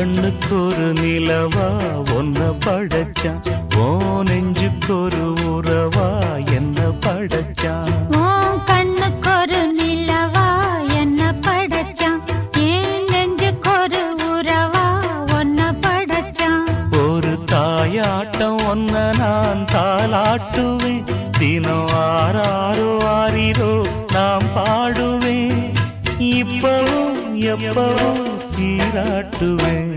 கண்ணுக்கு ஒரு நிலவா ஒன்ன படைச்சான் ஓ நெஞ்சுக்கு ஒரு உறவா என்ன படைச்சான் ஓ கண்ணுக்கு ஒரு நிலவா என்ன படைச்சான் ஏன் நெஞ்சுக்கு ஒரு உறவா ஒன்ன படைச்சான் ஒரு தாயாட்டம் ஒன்ன நான் தாளாட்டுவேன். தினம் நாம் பாடுவேன். இப்பவும் எப்பவும் சீராட்டுவேன்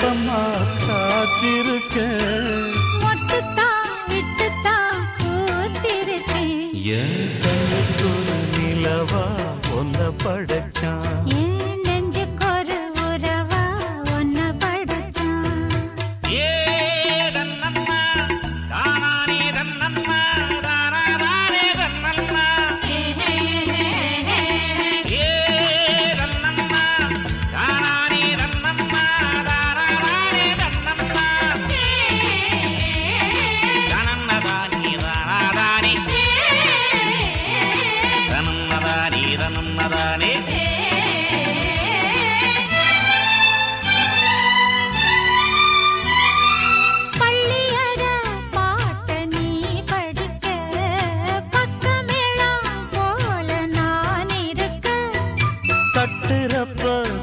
சொந்தமா காத்திருக்க என் நிலவா ஒன்ன படைச்சான்?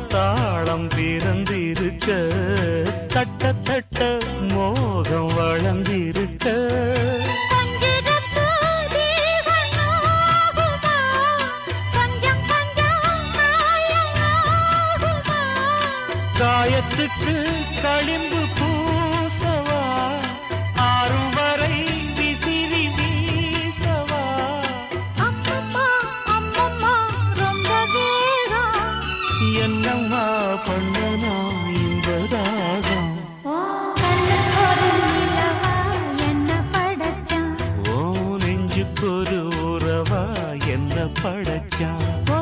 தாளம் பிறந்திருக்க தட்ட தட்ட மோகம் வளர்ந்திருக்க. காயத்துக்கு களிம்பு படைச்சான்